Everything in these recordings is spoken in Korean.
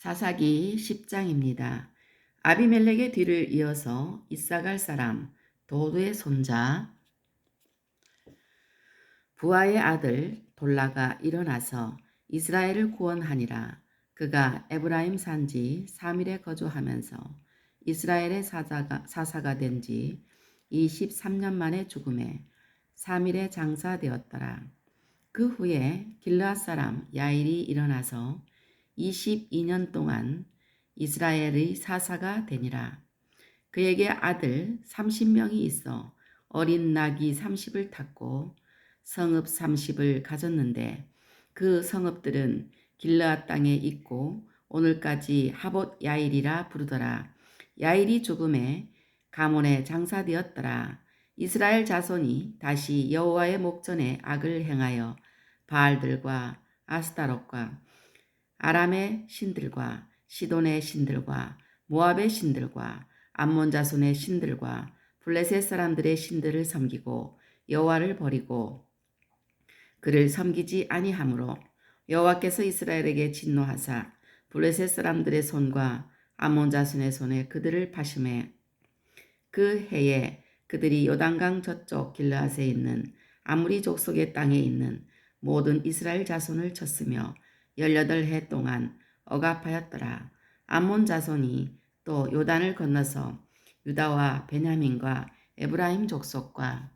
사사기 10장입니다. 아비멜렉의 뒤를 이어서 이사갈 사람 도도의 손자 부하의 아들 돌라가 일어나서 이스라엘을 구원하니라. 그가 에브라임 산지 3일에 거주하면서 이스라엘의 사사가, 사사가 된 지 23년 만에 죽음에 3일에 장사되었더라. 그 후에 길르앗 사람 야일이 일어나서 22년 동안 이스라엘의 사사가 되니라. 그에게 아들 30명이 있어 어린 낙이 30을 탔고 성읍 30을 가졌는데 그 성읍들은 길르앗 땅에 있고 오늘까지 하봇 야일이라 부르더라. 야일이 죽음에 가문에 장사되었더라. 이스라엘 자손이 다시 여호와의 목전에 악을 행하여 바알들과 아스타롯과 아람의 신들과 시돈의 신들과 모압의 신들과 암몬 자손의 신들과 블레셋 사람들의 신들을 섬기고 여호와를 버리고 그를 섬기지 아니하므로 여호와께서 이스라엘에게 진노하사 블레셋 사람들의 손과 암몬 자손의 손에 그들을 파심해 그 해에 그들이 요단강 저쪽 길르앗에 있는 아무리 족속의 땅에 있는 모든 이스라엘 자손을 쳤으며 18해 동안 억압하였더라. 암몬 자손이 또 요단을 건너서 유다와 베냐민과 에브라임 족속과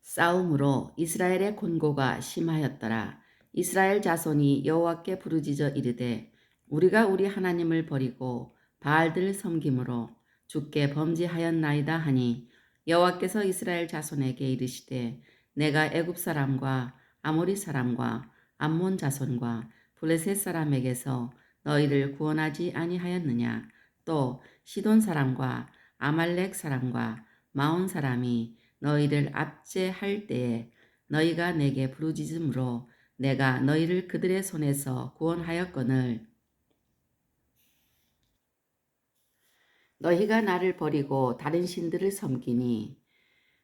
싸움으로 이스라엘의 곤고가 심하였더라. 이스라엘 자손이 여호와께 부르짖어 이르되 우리가 우리 하나님을 버리고 바알들을 섬김으로 주께 범죄하였나이다 하니 여호와께서 이스라엘 자손에게 이르시되 내가 애굽 사람과 아모리 사람과 암몬 자손과 블레셋 사람에게서 너희를 구원하지 아니하였느냐? 또 시돈 사람과 아말렉 사람과 마온 사람이 너희를 압제할 때에 너희가 내게 부르짖음으로 내가 너희를 그들의 손에서 구원하였거늘. 너희가 나를 버리고 다른 신들을 섬기니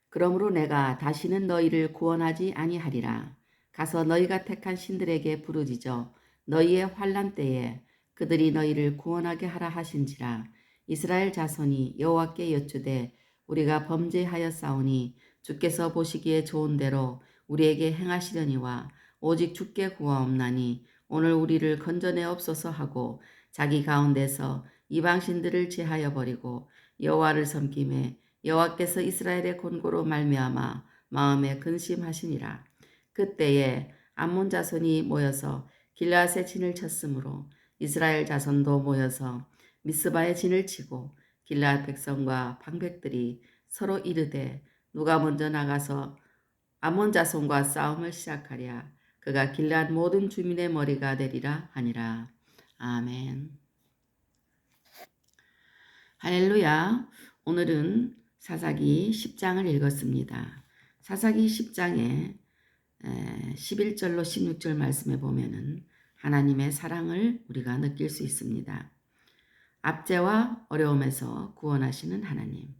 그러므로 내가 다시는 너희를 구원하지 아니하리라 가서 너희가 택한 신들에게 부르짖어 너희의 환란 때에 그들이 너희를 구원하게 하라 하신지라. 이스라엘 자손이 여호와께 여쭈되 우리가 범죄하였사오니 주께서 보시기에 좋은 대로 우리에게 행하시려니와 오직 주께 구하옵나니 오늘 우리를 건져내 없소서 하고 자기 가운데서 이방신들을 제하여 버리고 여호와를 섬김에 여호와께서 이스라엘의 곤고로 말미암아 마음에 근심하시니라 그때에 암몬 자손이 모여서 길라앗의 진을 쳤으므로 이스라엘 자손도 모여서 미스바의 진을 치고 길라앗 백성과 방백들이 서로 이르되 누가 먼저 나가서 암몬 자손과 싸움을 시작하랴. 그가 길라앗 모든 주민의 머리가 되리라 하니라. 아멘. 할렐루야. 오늘은 사사기 10장을 읽었습니다. 사사기 10장에 11절로 16절 말씀에 보면은 하나님의 사랑을 우리가 느낄 수 있습니다. 압제와 어려움에서 구원하시는 하나님.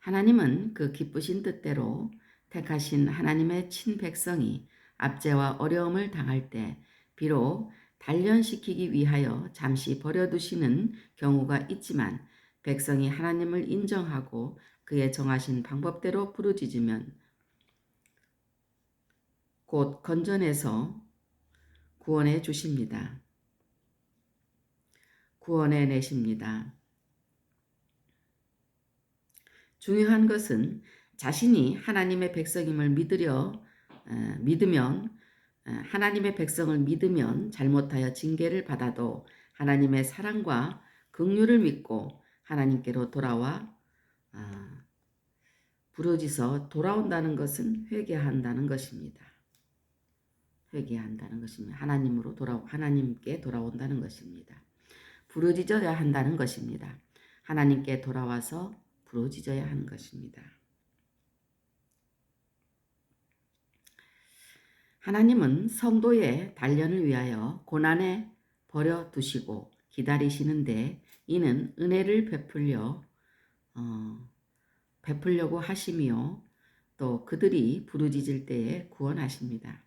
하나님은 그 기쁘신 뜻대로 택하신 하나님의 친백성이 압제와 어려움을 당할 때 비록 단련시키기 위하여 잠시 버려두시는 경우가 있지만 백성이 하나님을 인정하고 그의 정하신 방법대로 부르짖으면 곧 건전해서 구원해 주십니다. 구원해 내십니다. 중요한 것은 자신이 하나님의 백성임을 믿으려 믿으면 하나님의 백성을 믿으면 잘못하여 징계를 받아도 하나님의 사랑과 긍휼을 믿고 하나님께로 돌아와 아, 부러지서 돌아온다는 것은 회개한다는 것입니다. 회개한다는 것입니다. 하나님으로 돌아 하나님께 돌아온다는 것입니다. 부르짖어야 한다는 것입니다. 하나님께 돌아와서 부르짖어야 하는 것입니다. 하나님은 성도의 단련을 위하여 고난에 버려 두시고 기다리시는데 이는 은혜를 베풀려 어, 베풀려고 하시며 또 그들이 부르짖을 때에 구원하십니다.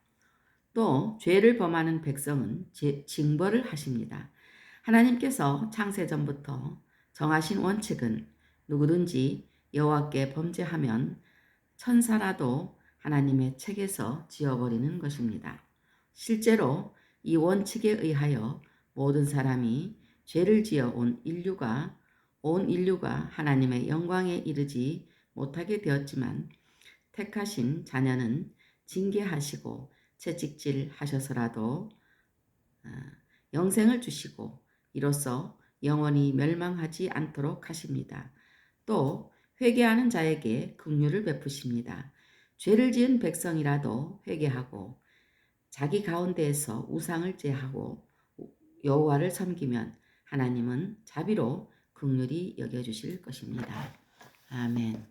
또 죄를 범하는 백성은 제- 징벌을 하십니다. 하나님께서 창세 전부터 정하신 원칙은 누구든지 여호와께 범죄하면 천사라도 하나님의 책에서 지워버리는 것입니다. 실제로 이 원칙에 의하여 모든 사람이 죄를 지어 온 인류가 온 인류가 하나님의 영광에 이르지 못하게 되었지만 택하신 자녀는 징계하시고 채찍질 하셔서라도 아, 영생을 주시고 이로써 영원히 멸망하지 않도록 하십니다. 또 회개하는 자에게 긍휼을 베푸십니다. 죄를 지은 백성이라도 회개하고 자기 가운데에서 우상을 제하고 여호와를 섬기면 하나님은 자비로 긍휼히 여겨 주실 것입니다. 아멘.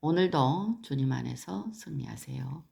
오늘도 주님 안에서 승리하세요.